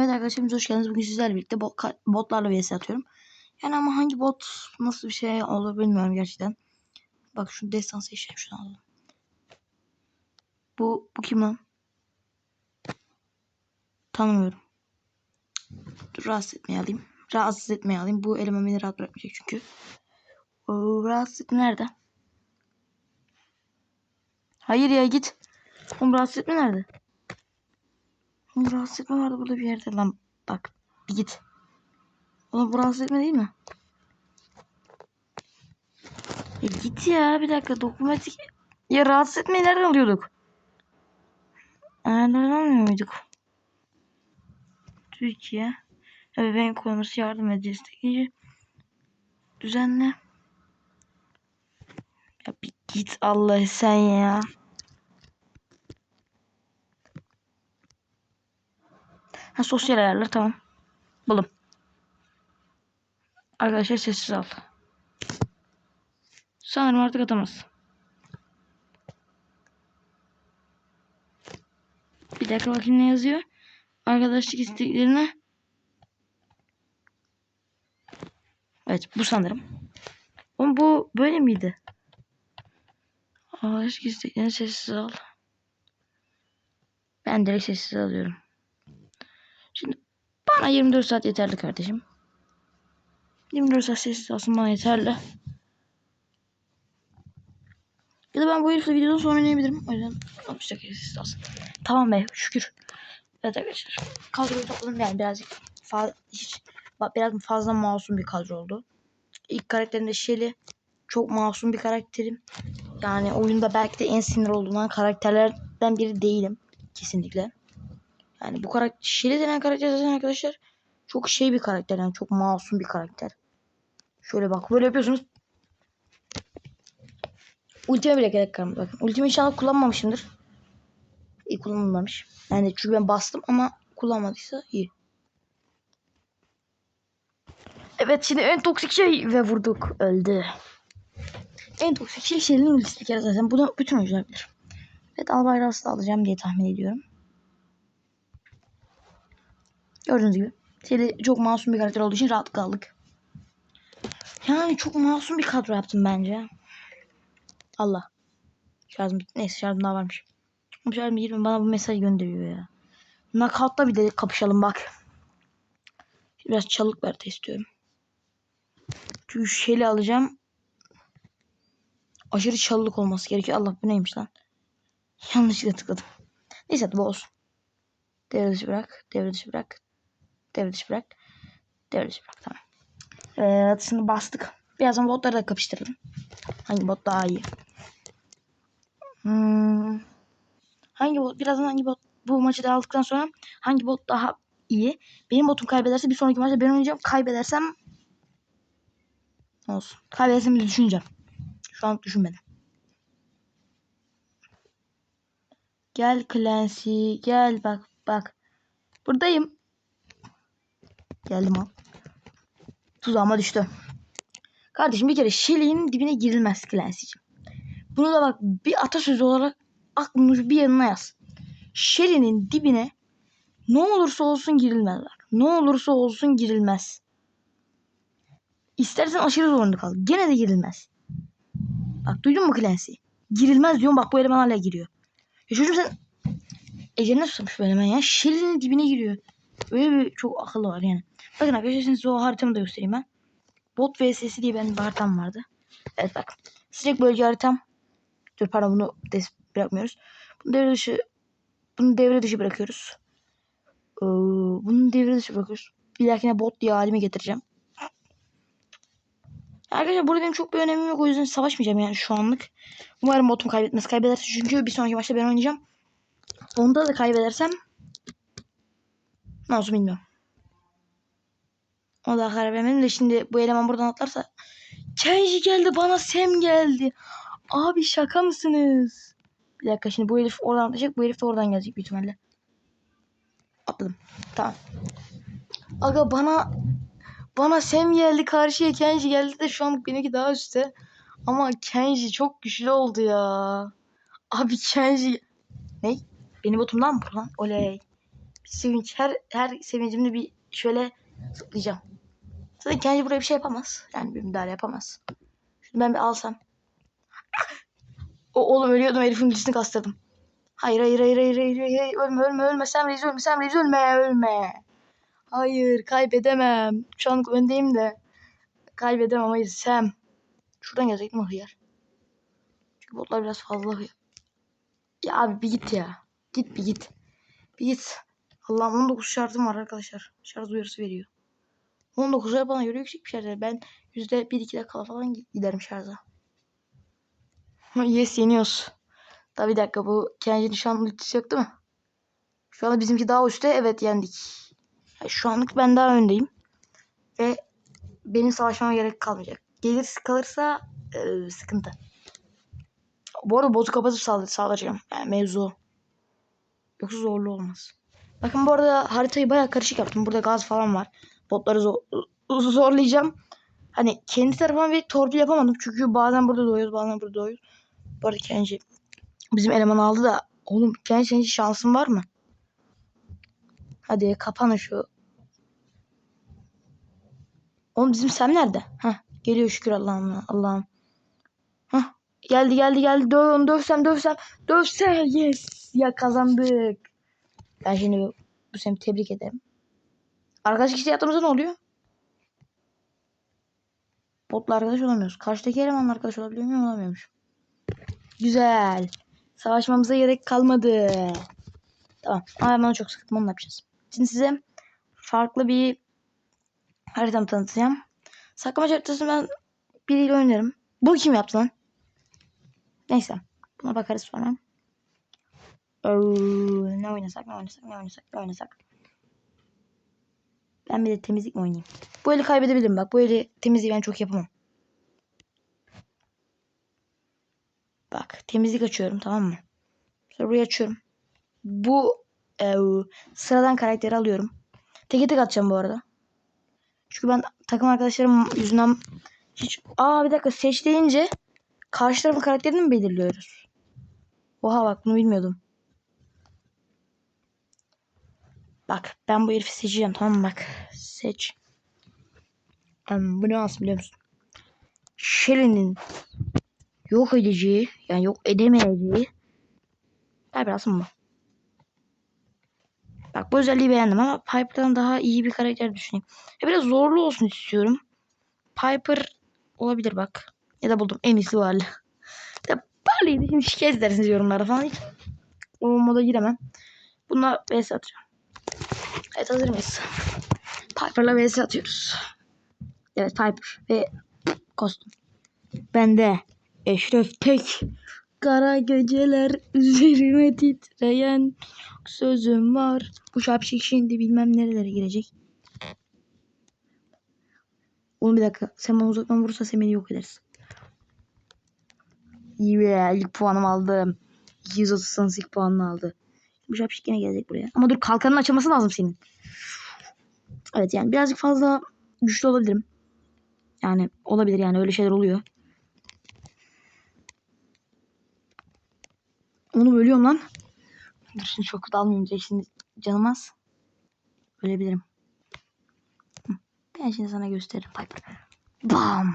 Evet arkadaşlar hoş geldiniz. Bugün sizlerle birlikte botlarla vs atıyorum. Yani ama hangi bot nasıl bir şey olur bilmiyorum gerçekten. Bak şu destansı seçelim şunu alalım. Bu, bu kim lan? Tanımıyorum. Dur rahatsız etmeye alayım. Rahatsız etmeye alayım. Bu eleman beni rahat bırakmayacak çünkü. Oo, rahatsız etme nerede? Hayır ya git. Oğlum rahatsız etme nerede? Oğlum rahatsız etme vardı burada bir yerde lan. Bak bir git. Oğlum bu rahatsız etme değil mi? Ya git ya bir dakika dokunmatik. Ya rahatsız etmeyi nereden alıyorduk? Ayarlardan almıyor muyduk? Türkiye. Ebeveyn konusu yardım ve destekleyici. Düzenle. Ya bir git Allah sen ya. Ha sosyal ayarlar tamam. Buldum. Arkadaşlar sessiz al. Sanırım artık atamaz. Bir dakika bakayım ne yazıyor. Arkadaşlık isteklerine. Evet bu sanırım. Ama bu böyle miydi? Arkadaşlık isteklerini sessiz al. Ben direkt sessiz alıyorum. Şimdi bana 24 saat yeterli kardeşim. 24 saat sessiz olsun bana yeterli. Ya da ben bu herifle videodan sonra oynayabilirim. O yüzden 60 dakika sessiz olsun. Tamam be şükür. Evet arkadaşlar. Kadroyu topladım yani birazcık fazla, hiç, biraz fazla masum bir kadro oldu. İlk karakterimde Shelly. Çok masum bir karakterim. Yani oyunda belki de en sinir olduğum karakterlerden biri değilim. Kesinlikle. Yani bu karakter Shelly denen karakter zaten arkadaşlar çok şey bir karakter yani çok masum bir karakter. Şöyle bak böyle yapıyorsunuz. Ultime bile gerek kalmadı bakın. Ultimi inşallah kullanmamışımdır. İyi kullanılmamış. Yani çünkü ben bastım ama kullanmadıysa iyi. Evet şimdi en toksik şey ve vurduk. Öldü. En toksik şey Shelly'nin ultisi bir kere zaten. Bunu bütün oyuncular bilir. Evet Albayras'ı da alacağım diye tahmin ediyorum. Gördüğünüz gibi. Shelly çok masum bir karakter olduğu için rahat kaldık. Yani çok masum bir kadro yaptım bence. Allah. Şarjım neyse şarjım daha varmış. Bu şarjım 20 bana bu mesaj gönderiyor ya. Knockout'ta bir de kapışalım bak. Biraz çalık ver istiyorum. Çünkü Shelly alacağım. Aşırı çalılık olması gerekiyor. Allah bu neymiş lan. Yanlışlıkla tıkladım. Neyse bu olsun. Devre dışı bırak. Devre dışı bırak. Devre dışı bırak. Devre dışı bırak. Tamam. Evet şimdi bastık. Birazdan botları da kapıştıralım. Hangi bot daha iyi? Hmm. Hangi bot? Birazdan hangi bot? Bu maçı da aldıktan sonra hangi bot daha iyi? Benim botum kaybederse bir sonraki maçta ben oynayacağım. Kaybedersem olsun. Kaybedersem bir düşüneceğim. Şu an düşünmedim. Gel Clancy. Gel bak bak. Buradayım. Geldim al. Tuzağıma düştü. Kardeşim bir kere Shelly'nin dibine girilmez Clancy'cim. Bunu da bak bir atasözü olarak aklını bir yanına yaz. Shelly'nin dibine ne olursa olsun girilmez bak. Ne olursa olsun girilmez. İstersen aşırı zorunda kal. Gene de girilmez. Bak duydun mu Clancy? Girilmez diyorum bak bu eleman hala giriyor. Ya çocuğum sen eceline susamış bu eleman ya. Shelly'nin dibine giriyor. Öyle bir çok akıllı var yani. Bakın arkadaşlar size o haritamı da göstereyim ben. Bot vs diye benim bir haritam vardı. Evet bak. Sıcak bölge haritam. Dur pardon bunu bırakmıyoruz. Bunu devre dışı bunu devre dışı bırakıyoruz. Ee, bunu devre dışı bırakıyoruz. Bir dahakine bot diye halime getireceğim. Arkadaşlar burada benim çok bir önemim yok. O yüzden savaşmayacağım yani şu anlık. Umarım botum kaybetmez. Kaybederse çünkü bir sonraki maçta ben oynayacağım. Onda da kaybedersem ne bilmiyorum. O da karar vermedim de şimdi bu eleman buradan atlarsa Kenji geldi bana Sem geldi. Abi şaka mısınız? Bir dakika şimdi bu herif oradan atlayacak. Bu herif de oradan gelecek büyük ihtimalle. Atladım. Tamam. Aga bana bana Sem geldi karşıya Kenji geldi de şu an benimki daha üstte. Ama Kenji çok güçlü oldu ya. Abi Kenji. Ne? Benim botumdan mı lan? Oley. Sevinç. Her her sevincimde bir şöyle zıplayacağım. Zaten kendi buraya bir şey yapamaz. Yani bir müdahale yapamaz. Şunu ben bir alsam. O oğlum ölüyordum herifin ultisini kastırdım. Hayır hayır hayır hayır hayır, hayır. ölme ölme ölme sen reis ölme sen reis ölme ölme. Hayır kaybedemem. Şu an öndeyim de. Kaybedemem hayır Sam. Şuradan gelecek mi hıyar? Çünkü botlar biraz fazla hıyar. Ya abi bir git ya. Git bir git. Bir git. Allah'ım 19 şarjım var arkadaşlar. Şarj uyarısı veriyor. 19 lira bana göre yüksek bir şarj. Ben %1-2 dakika falan giderim şarja. yes yeniyoruz. Tabi bir dakika bu Kenji'nin şu an ultisi yok değil mi? Şu anda bizimki daha üstte. Evet yendik. Yani şu anlık ben daha öndeyim. Ve benim savaşmama gerek kalmayacak. Gelir kalırsa e, sıkıntı. Bu arada botu kapatıp sağ sağlayacağım. Yani mevzu. Yoksa zorlu olmaz. Bakın bu arada haritayı bayağı karışık yaptım. Burada gaz falan var. Botları zor, zorlayacağım. Hani kendi tarafıma bir torpil yapamadım. Çünkü bazen burada doğuyoruz bazen burada doğuyoruz. Bu arada Kenji bizim eleman aldı da. Oğlum Kenji senin şansın var mı? Hadi kapanın şu. Oğlum bizim Sam nerede? Heh, geliyor şükür Allah'ım. Allah'ım. Heh, geldi geldi geldi. Döv, dövsem dövsem. Dövsem yes. Ya kazandık. Ben şimdi bu, seni tebrik ederim. Arkadaş kişi ne oluyor? Botla arkadaş olamıyoruz. Karşıdaki elemanla arkadaş olabiliyor muyum? Olamıyormuş. Güzel. Savaşmamıza gerek kalmadı. Tamam. Ama ben çok sıkıldım. Onu yapacağız? Şimdi size farklı bir haritamı tanıtacağım. Saklamaç haritasını ben biriyle oynarım. Bu kim yaptı lan? Neyse. Buna bakarız sonra. Ne oynasak ne oynasak ne oynasak ne oynasak. Ben bir de temizlik mi oynayayım? Bu eli kaybedebilirim bak. Bu eli temizliği ben çok yapamam. Bak temizlik açıyorum tamam mı? Sonra burayı açıyorum. Bu e, sıradan karakteri alıyorum. Teke tek atacağım bu arada. Çünkü ben takım arkadaşlarım yüzünden hiç... Aa bir dakika seç deyince karşı tarafın karakterini mi belirliyoruz? Oha bak bunu bilmiyordum. Bak ben bu herifi seçeceğim tamam mı bak. Seç. Um, bu ne olsun biliyor musun? Shelly'nin yok edeceği yani yok edemeyeceği Tabi biraz mı? Bak bu özelliği beğendim ama Piper'dan daha iyi bir karakter düşüneyim. Ya biraz zorlu olsun istiyorum. Piper olabilir bak. Ya da buldum en iyisi Barley. Ya Barley'i şimdi şikayet edersiniz yorumlara falan. Hiç o moda giremem. Bununla vs atacağım. Evet hazır mıyız? Piper'la vs atıyoruz. Evet Piper ve kostüm. Bende Eşref Tek. Kara geceler üzerime titreyen sözüm var. Bu şapşik şimdi bilmem nerelere girecek. Oğlum bir dakika. Sen bana uzaktan vurursa sen beni yok edersin. Yeah, ilk puanımı aldım. 230 sanız ilk puanını aldı. Bu şapşik yine gelecek buraya. Ama dur kalkanın açılması lazım senin. Evet yani birazcık fazla güçlü olabilirim. Yani olabilir yani öyle şeyler oluyor. Onu bölüyorum lan. Dur şimdi çok dalmayayım. Şimdi canım az. Ölebilirim. Ben şimdi sana gösteririm Piper. Bam.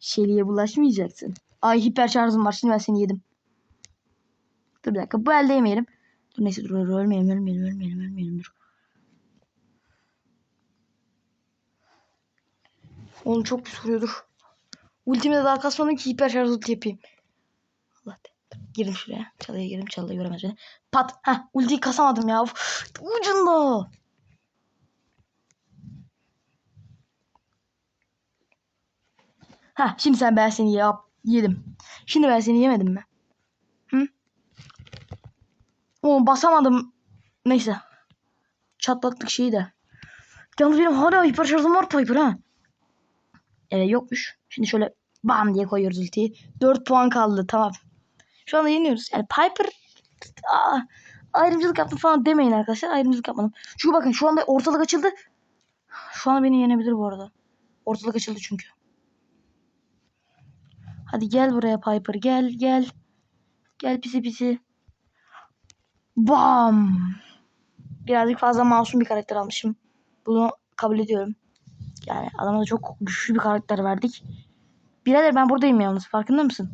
Şeliye bulaşmayacaksın. Ay hiper şarjım var. Şimdi ben seni yedim. Dur bir dakika. Bu elde yemeyelim. Dur neyse dur. Ölmeyelim ölmeyelim ölmeyelim ölmeyelim dur. Oğlum çok pis vuruyordur. Ultimde daha kasmadım ki hiper şarj ulti yapayım. Allah de. Girdim şuraya. Çalıya girdim. Çalıya göremez beni. Pat. Ha, ultiyi kasamadım ya. Uf, ucunda. Ha, şimdi sen ben seni yap yedim. Şimdi ben seni yemedim mi? O basamadım. Neyse. Çatlattık şeyi de. Yalnız benim hala hiper şarjım var Piper ha. Ee, yokmuş. Şimdi şöyle bam diye koyuyoruz ultiyi. 4 puan kaldı tamam. Şu anda yeniyoruz. Yani Piper aa, ayrımcılık yaptım falan demeyin arkadaşlar. Ayrımcılık yapmadım. Çünkü bakın şu anda ortalık açıldı. Şu anda beni yenebilir bu arada. Ortalık açıldı çünkü. Hadi gel buraya Piper. Gel gel. Gel pisi pisi. Bam. birazcık fazla masum bir karakter almışım. Bunu kabul ediyorum. Yani adama da çok güçlü bir karakter verdik. Birader ben buradayım yalnız farkında mısın?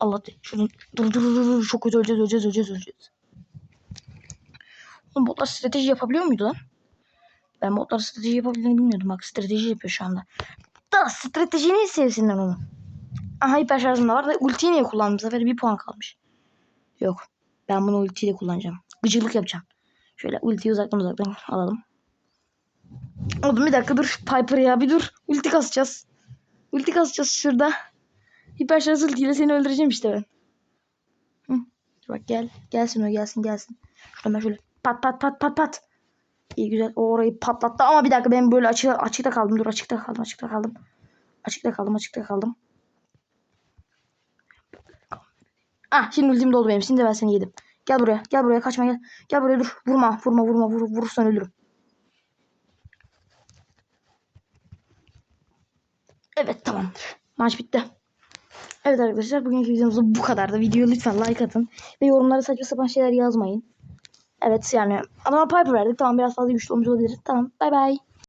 Allah şunu dur dur dur dur çok kötü öleceğiz öleceğiz öleceğiz öleceğiz. Oğlum botlar strateji yapabiliyor muydu lan? Ben botlar strateji yapabildiğini bilmiyordum. Bak strateji yapıyor şu anda. Da stratejini sevsinler onu. Aha hiper şarjım da var da ultiyi niye kullandım? Bu sefer bir puan kalmış. Yok. Ben bunu ultiyle kullanacağım. Gıcıklık yapacağım. Şöyle ultiyi uzaktan uzaktan alalım. Oğlum bir dakika dur. Piper ya bir dur. Ulti kasacağız. Ulti kasacağız şurada. Hiper şarj ultiyle seni öldüreceğim işte ben. Hı. Bak gel. Gelsin o gelsin gelsin. Şuradan şöyle pat pat pat pat pat. İyi güzel. O orayı patlattı ama bir dakika ben böyle açık, açıkta kaldım. Dur açıkta kaldım açıkta kaldım. Açıkta kaldım açıkta kaldım. Ah şimdi ultim doldu benim. Şimdi ben seni yedim. Gel buraya. Gel buraya kaçma gel. Gel buraya dur. Vurma vurma vurma vur, vurursan ölürüm. Evet tamamdır. Maç bitti. Evet arkadaşlar bugünkü videomuz bu kadardı. Videoyu lütfen like atın. Ve yorumlara saçma sapan şeyler yazmayın. Evet yani adama Piper verdik. Tamam biraz fazla güçlü olmuş olabilir. Tamam bay bay.